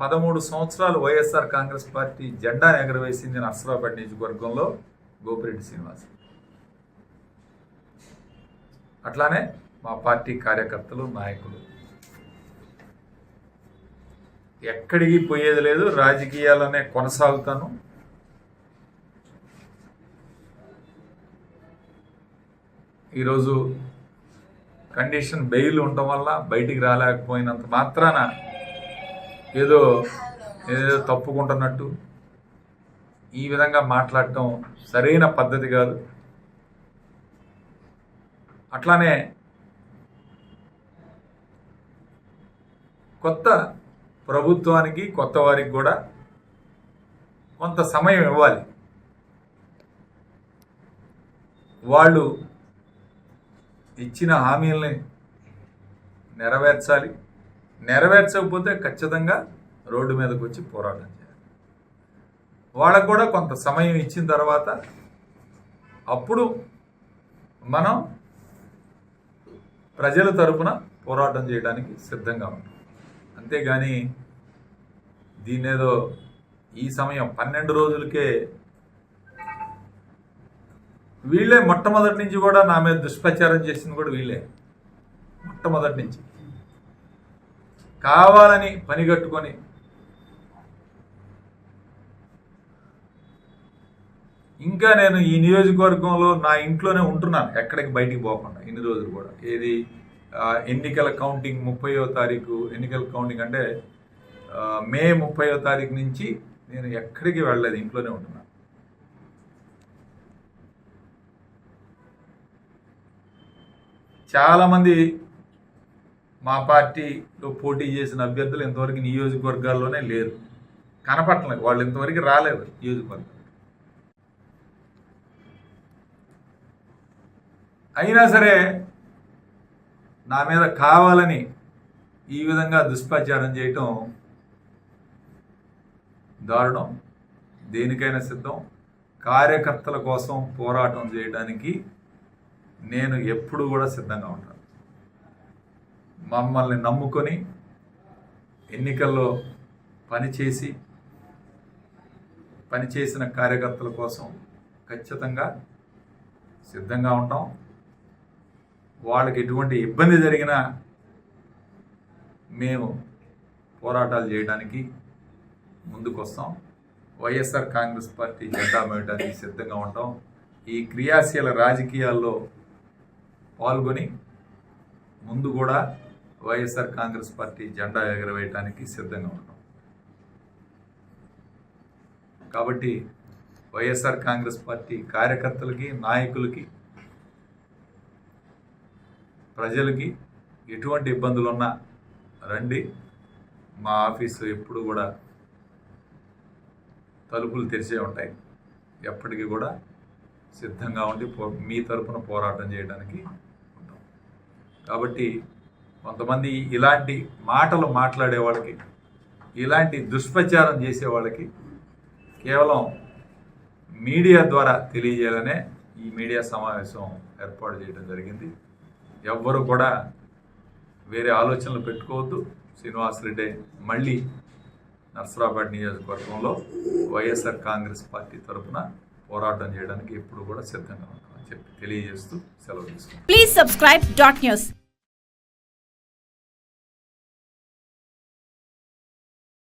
పదమూడు సంవత్సరాలు వైఎస్ఆర్ కాంగ్రెస్ పార్టీ జెండాను ఎగరవేసింది నర్సరావుపేట నియోజకవర్గంలో గోపిరెడ్డి శ్రీనివాస్. అట్లానే మా పార్టీ కార్యకర్తలు నాయకులు. ఎక్కడికి పోయేది లేదు రాజకీయాలనే కొనసాగుతాను. ఈరోజు కండిషన్ బెయిల్ ఉండటం వల్ల బయటికి రాలేకపోయినంత మాత్రాన ఏదో ఏదో తప్పుకుంటున్నట్టు ఈ విధంగా మాట్లాడటం సరైన పద్ధతి కాదు. అట్లానే కొత్త ప్రభుత్వానికి కొత్త వారికి కూడా కొంత సమయం ఇవ్వాలి. వాళ్ళు ఇచ్చిన హామీల్ని నెరవేర్చాలి. నెరవేర్చకపోతే ఖచ్చితంగా రోడ్డు మీదకి వచ్చి పోరాటం చేయాలి. వాళ్ళకు కూడా కొంత సమయం ఇచ్చిన తర్వాత అప్పుడు మనం ప్రజల తరపున పోరాటం చేయడానికి సిద్ధంగా ఉంటాం. అంతేగాని దీన్నేదో ఈ సమయం పన్నెండు రోజులకే వీళ్ళే మొట్టమొదటి నుంచి కూడా నా మీద దుష్ప్రచారం చేసింది కూడా వీళ్ళే. మొట్టమొదటి నుంచి. కావాలని పని కట్టుకొని ఇంకా నేను ఈ నియోజకవర్గంలో నా ఇంట్లోనే ఉంటున్నాను ఎక్కడికి బయటికి పోకుండా ఇన్ని రోజులు కూడా. ఏది? ఎన్నికల కౌంటింగ్ ముప్పయో తారీఖు ఎన్నికల కౌంటింగ్ అంటే మే ముప్పయో తారీఖు నుంచి నేను ఎక్కడికి వెళ్ళలేదు ఇంట్లోనే ఉంటున్నాను చాలామంది మా పార్టీలో పోటీ చేసిన అభ్యర్థులు ఇంతవరకు నియోజకవర్గాల్లోనే లేరు. కనపట్టలేదు వాళ్ళు ఇంతవరకు రాలేదు నియోజకవర్గం. అయినా సరే నా మీద కావాలని ఈ విధంగా దుష్ప్రచారం చేయటం దారుణం. దేనికైనా సిద్ధం. కార్యకర్తల కోసం పోరాటం చేయడానికి నేను ఎప్పుడు కూడా సిద్ధంగా ఉంటాను. మమ్మల్ని నమ్ముకొని ఎన్నికల్లో పనిచేసి పనిచేసిన కార్యకర్తల కోసం ఖచ్చితంగా సిద్ధంగా ఉంటాం. వాళ్ళకి ఎటువంటి ఇబ్బంది జరిగినా మేము పోరాటాలు చేయడానికి ముందుకు వస్తాం వైఎస్ఆర్ కాంగ్రెస్ పార్టీ జెండా మేయడానికి సిద్ధంగా ఉంటాం. ఈ క్రియాశీల రాజకీయాల్లో పాల్గొని ముందు కూడా వైఎస్ఆర్ కాంగ్రెస్ పార్టీ జెండా ఎగరవేయటానికి సిద్ధంగా ఉంటాం కాబట్టి వైఎస్ఆర్ కాంగ్రెస్ పార్టీ కార్యకర్తలకి నాయకులకి ప్రజలకి ఎటువంటి ఇబ్బందులున్నా రండి. మా ఆఫీసు ఎప్పుడు కూడా తలుపులు తెరిచే ఉంటాయి. ఎప్పటికీ కూడా సిద్ధంగా ఉండి పో మీ తరపున పోరాటం చేయడానికి ఉంటాం. కాబట్టి కొంతమంది ఇలాంటి మాటలు మాట్లాడే వాళ్ళకి ఇలాంటి దుష్ప్రచారం చేసే వాళ్ళకి కేవలం మీడియా ద్వారా తెలియజేయాలనే ఈ మీడియా సమావేశం ఏర్పాటు చేయడం జరిగింది. ఎవ్వరు కూడా వేరే ఆలోచనలు పెట్టుకోవద్దు. శ్రీనివాసరెడ్డి మళ్ళీ నర్సరాబాద్ నియోజకవర్గంలో వైఎస్ఆర్ కాంగ్రెస్ పార్టీ తరఫున పోరాటం చేయడానికి ఎప్పుడు కూడా సిద్ధంగా ఉంటామని చెప్పి తెలియజేస్తూ సెలవు తీసుకుంటాం ప్లీజ్ సబ్స్క్రైబ్ డాట్ న్యూస్